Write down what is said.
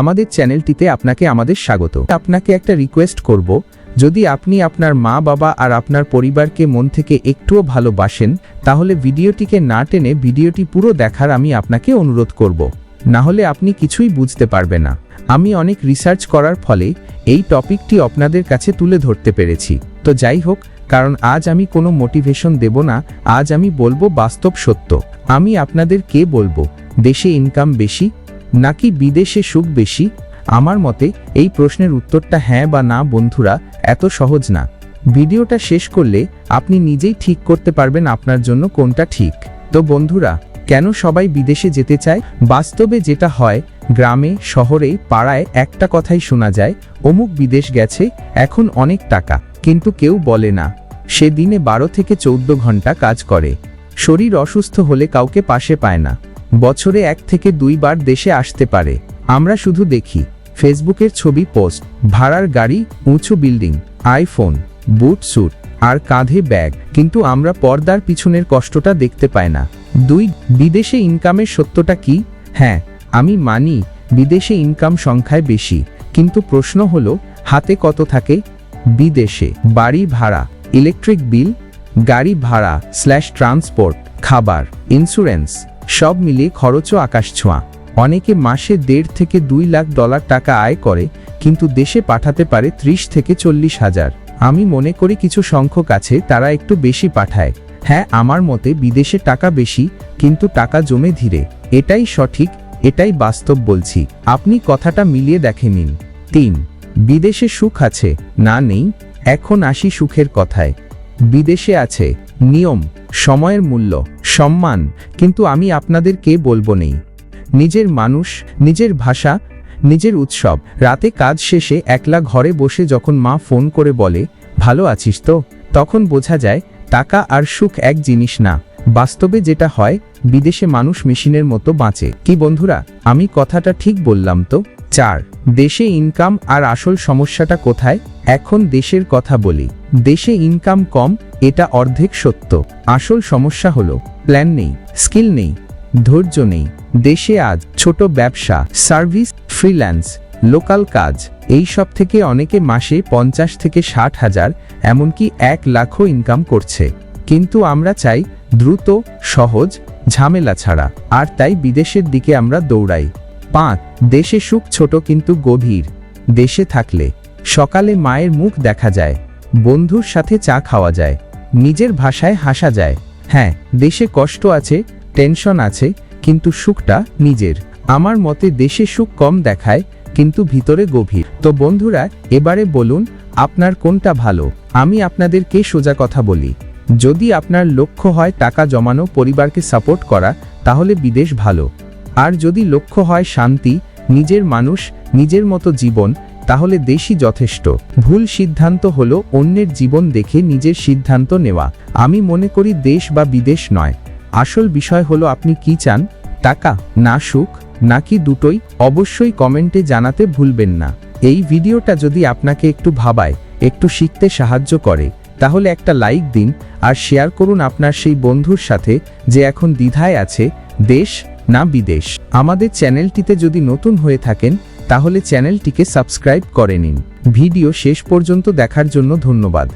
আমাদের চ্যানেলটিতে আপনাকে আমাদের স্বাগত। আপনাকে একটা রিকোয়েস্ট করব, যদি আপনি আপনার মা, বাবা আর আপনার পরিবারকে মন থেকে একটুও ভালোবাসেন, তাহলে ভিডিওটিকে না টেনে ভিডিওটি পুরো দেখার আমি আপনাকে অনুরোধ করব। না হলে আপনি কিছুই বুঝতে পারবে না। আমি অনেক রিসার্চ করার ফলে এই টপিকটি আপনাদের কাছে তুলে ধরতে পেরেছি। তো যাই হোক, কারণ আজ আমি কোনো মোটিভেশন দেব না, আজ আমি বলব বাস্তব সত্য। আমি আপনাদের কে বলব? দেশে ইনকাম বেশি নাকি বিদেশে সুখ বেশি? আমার মতে এই প্রশ্নের উত্তরটা হ্যাঁ বা না, বন্ধুরা, এত সহজ না। ভিডিওটা শেষ করলে আপনি নিজেই ঠিক করতে পারবেন আপনার জন্য কোনটা ঠিক। তো বন্ধুরা, কেন সবাই বিদেশে যেতে চায়? বাস্তবে যেটা হয়, গ্রামে, শহরে, পাড়ায় একটা কথাই শোনা যায়, অমুক বিদেশ গেছে, এখন অনেক টাকা। কিন্তু কেউ বলে না, সে দিনে বারো থেকে চৌদ্দ ঘণ্টা কাজ করে। শরীর অসুস্থ হলে কাউকে পাশে পায় না। বছরে এক থেকে দুইবার দেশে আসতে পারে। আমরা শুধু দেখি, ফেসবুকের ছবি পোস্ট, ভাড়ার গাড়ি, উঁচু বিল্ডিং, আইফোন, বুট স্যুট, আর কাঁধে ব্যাগ। কিন্তু আমরা পর্দার পিছনের কষ্টটা দেখতে পাই না। দুই, বিদেশে ইনকামের সত্যটা কি? হ্যাঁ আমি মানি, বিদেশে ইনকাম সংখ্যায় বেশি। কিন্তু প্রশ্ন হলো, হাতে কত থাকে? বিদেশে। বাড়ি ভাড়া, ইলেকট্রিক বিল, গাড়ি ভাড়া, স্ল্যাশ ট্রান্সপোর্ট, খাবার, ইন্স্যুরেন্স। সব মিলিয়ে খরচও আকাশ ছোঁয়া। অনেকে মাসে দেড় থেকে দুই লাখ ডলার টাকা আয় করে, কিন্তু দেশে পাঠাতে পারে ত্রিশ থেকে চল্লিশ হাজার। আমি মনে করি কিছু সংখ্যক আছে, তারা একটু বেশি পাঠায়। হ্যাঁ আমার মতে বিদেশে টাকা বেশি, কিন্তু টাকা জমে ধীরে। এটাই সঠিক, এটাই বাস্তব বলছি। আপনি কথাটা মিলিয়ে দেখে নিন। তিন, বিদেশে সুখ আছে? না, নেই। এখন আসি সুখের কথায়। বিদেশে আছে। নিয়ম, সময়ের মূল্য। সম্মান, কিন্তু আমি আপনাদেরকে বলব নেই। নিজের মানুষ, নিজের ভাষা, নিজের উৎসব। রাতে কাজ শেষে একলা ঘরে বসে যখন মা ফোন করে বলে, ভালো আছিস তো? তখন বোঝা যায়, টাকা আর সুখ এক জিনিস না। বাস্তবে যেটা হয়, বিদেশে মানুষ মেশিনের মতো বাঁচে। কি বন্ধুরা, আমি কথাটা ঠিক বললাম তো? চার, দেশে ইনকাম আর আসল সমস্যাটা কোথায়? এখন দেশের কথা বলি। দেশে ইনকাম কম, এটা অর্ধেক সত্য। আসল সমস্যা হলো প্ল্যান নেই স্কিল নেই, ধৈর্য নেই। দেশে আজ ছোট ব্যবসা সার্ভিস ফ্রিল্যান্স লোকাল কাজ, এই সব থেকে অনেকে মাসে পঞ্চাশ থেকে ষাট হাজার, এমনকি এক লাখও ইনকাম করছে। কিন্তু আমরা চাই, দ্রুত, সহজ, ঝামেলা ছাড়া। আর তাই বিদেশের দিকে আমরা দৌড়াই। পাঁচ, দেশে সুখ ছোট কিন্তু গভীর। দেশে থাকলে, সকালে মায়ের মুখ দেখা যায়, বন্ধুর সাথে চা খাওয়া যায়, নিজের ভাষায় হাসা যায়। হ্যাঁ দেশে কষ্ট আছে, টেনশন আছে, কিন্তু সুখটা নিজের। আমার মতে দেশে সুখ কম দেখায়, কিন্তু ভিতরে গভীর। তো বন্ধুরা, এবারে বলুন, আপনার কোনটা ভালো? আমি আপনাদেরকে সোজা কথা বলি। যদি আপনার লক্ষ্য হয় টাকা জমানো, পরিবারকে সাপোর্ট করা, তাহলে বিদেশ ভালো। আর যদি লক্ষ্য হয় শান্তি, নিজের মানুষ, নিজের মতো জীবন, তাহলে দেশই যথেষ্ট। ভুল সিদ্ধান্ত হলো অন্যের জীবন দেখে নিজের সিদ্ধান্ত নেওয়া। আমি মনে করি দেশ বা বিদেশ নয়। আসল বিষয় হলো আপনি কি চান? টাকা? না সুখ? নাকি দুটোই? অবশ্যই কমেন্টে জানাতে ভুলবেন না। এই ভিডিওটা যদি আপনাকে একটু ভাবায়, একটু শিখতে সাহায্য করে, তাহলে একটা লাইক দিন আর শেয়ার করুন আপনার সেই বন্ধুর সাথে যে এখন দ্বিধায় আছে, দেশ না বিদেশ। আমাদের চ্যানেলটিতে যদি নতুন হয়ে থাকেন, তাহলে চ্যানেলটিকে সাবস্ক্রাইব করে নিন। ভিডিও শেষ পর্যন্ত দেখার জন্য ধন্যবাদ।